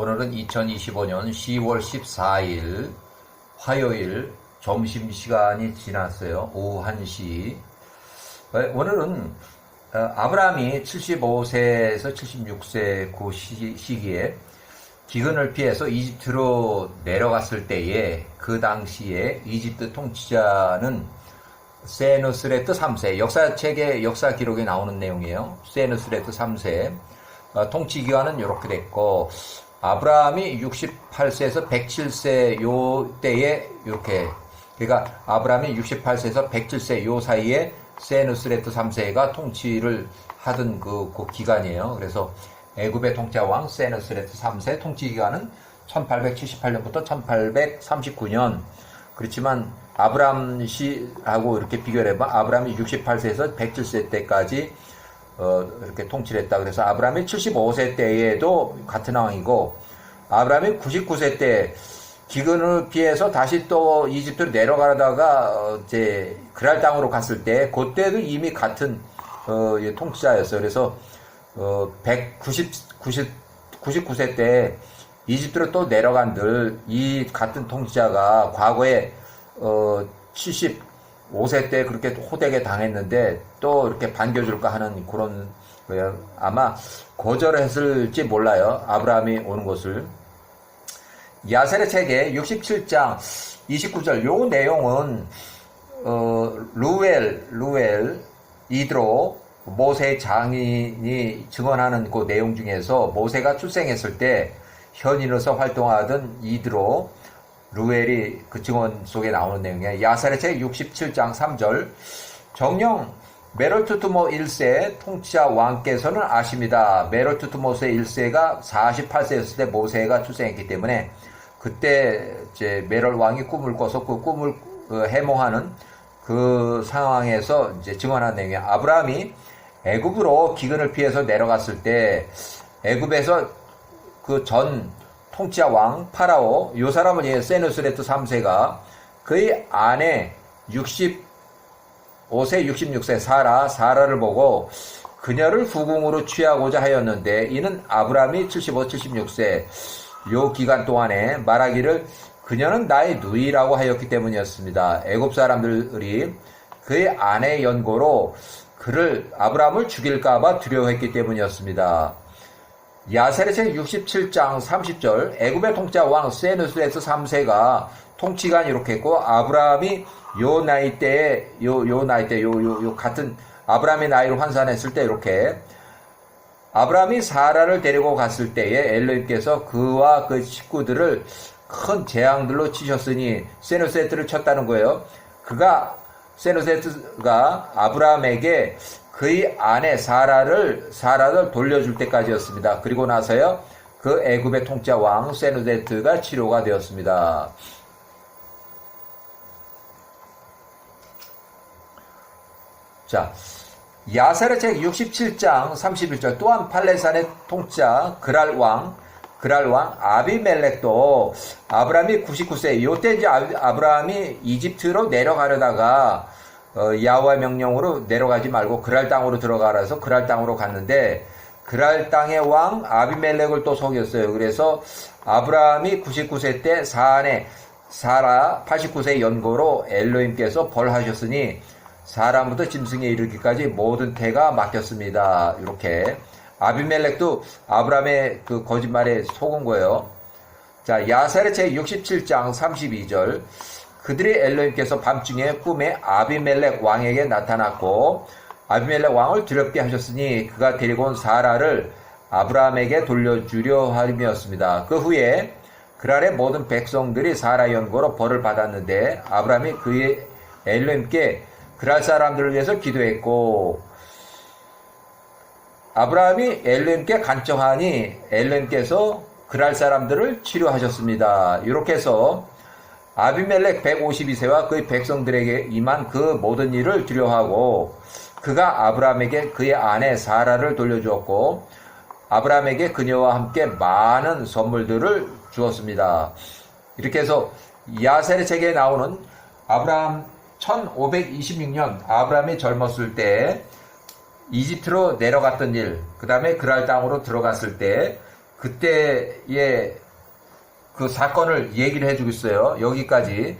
오늘은 2025년 10월 14일 화요일 점심시간이 지났어요. 오후 1시. 어, 오늘은 어, 아브라함이 75세에서 76세 그 시- 시기에 기근을 피해서 이집트로 내려갔을 때에 그 당시에 이집트 통치자는 세누스레트 3세 역사책에 역사 기록에 나오는 내용이에요. 세누스레트 3세 어, 통치 기간은 이렇게 됐고 아브라함이 68세에서 107세 요 때에 이렇게 그러니까 아브라함이 68세에서 107세 요 사이에 세누스레트 3세가 통치를 하던 그, 그 기간이에요. 그래서 애굽의 통치자 왕 세누스레트 3세 통치 기간은 1878년부터 1839년. 그렇지만 아브라함 씨하고 이렇게 비교를 해봐 아브라함이 68세에서 107세 때까지 어, 이렇게 통치를 했다. 그래서 아브라함이 75세 때에도 같은 왕이고 아브라함이 99세 때 기근을 피해서 다시 또 이집트로 내려가다가 어, 이제 그랄 땅으로 갔을 때 그때도 이미 같은 어, 이 통치자였어요. 그래서 어, 190, 90, 99세 때 이집트로 또 내려간들 이 같은 통치자가 과거에 어, 75세 때 그렇게 호되게 당했는데 또 이렇게 반겨줄까 하는 그런. 아마 거절했을지 몰라요. 아브라함이 오는 것을. 야세의 책의 67장 29절 요 내용은 어, 루엘 루엘 이드로 모세 장인이 증언하는 그 내용 중에서 모세가 출생했을 때 현인으로서 활동하던 이드로 루엘이 그 증언 속에 나오는 내용이에요. 야사의 책 67장 3절 정령 메롤투투모 1세 통치자 왕께서는 아십니다. 메롤투투모스의 1세가 48세였을 때 모세가 출생했기 때문에 그때 이제 메롤 왕이 꿈을 꿔서 그 꿈을 어, 해몽하는 그 상황에서 이제 증언한 내용이에요. 아브라함이 애굽으로 기근을 피해서 내려갔을 때 애굽에서 그전 통치자 왕 파라오 요 사람은 예 세누스레트 3세가 그의 아내 65세 66세 사라 사라를 보고 그녀를 후궁으로 취하고자 하였는데 이는 아브라함이 75, 76세 요 기간 동안에 말하기를 그녀는 나의 누이라고 하였기 때문이었습니다. 애굽 사람들이 그의 아내 연고로 그를 아브라함을 죽일까봐 두려워했기 때문이었습니다. 야세의 책 67장 30절 애굽의 통치자 왕 세누스레스 3세가 통치관 이렇게 했고 아브라함이 요 나이 때에 요 요 나이 때 요 요 요 같은 아브라함의 나이를 환산했을 때 이렇게 아브라함이 사라를 데리고 갔을 때에 엘로임께서 그와 그 식구들을 큰 재앙들로 치셨으니 세누세트를 쳤다는 거예요. 그가 세누세트가 아브라함에게 그의 아내 사라를 사라를 돌려줄 때까지였습니다. 그리고 나서요 그 애굽의 통치자 왕 세누세트가 치료가 되었습니다. 자, 야사의 책 67장 31절 또한 팔레산의 통치자 그랄 왕 그랄 왕 아비멜렉도 아브라함이 99세 요때 이제 아브라함이 이집트로 내려가려다가 어, 야후의 명령으로 내려가지 말고 그랄 땅으로 들어가라서 그랄 땅으로 갔는데 그랄 땅의 왕 아비멜렉을 또 속였어요. 그래서 아브라함이 99세 때 사안에 사라 89세 연고로 엘로임께서 벌하셨으니 사람부터 짐승에 이르기까지 모든 태가 맡겼습니다. 이렇게 아비멜렉도 아브라함의 그 거짓말에 속은 거예요. 자, 야사의 제 67장 32절 그들이 엘로임께서 밤중에 꿈에 아비멜렉 왕에게 나타났고 아비멜렉 왕을 두렵게 하셨으니 그가 데리고 온 사라를 아브라함에게 돌려주려 함이었습니다. 그 후에 그랄의 모든 백성들이 사라 연고로 벌을 받았는데 아브라함이 그의 엘로임께 그랄 사람들을 위해서 기도했고 아브라함이 엘로임께 간청하니 엘로임께서 그랄 사람들을 치료하셨습니다. 이렇게 해서 아비멜렉 152세와 그의 백성들에게 임한 그 모든 일을 두려워하고 그가 아브라함에게 그의 아내 사라를 돌려주었고 아브라함에게 그녀와 함께 많은 선물들을 주었습니다. 이렇게 해서 야셀의 책에 나오는 아브라함 1526년 아브라함이 젊었을 때 이집트로 내려갔던 일, 그 다음에 그랄 땅으로 들어갔을 때 그때의 그 사건을 얘기를 해주고 있어요. 여기까지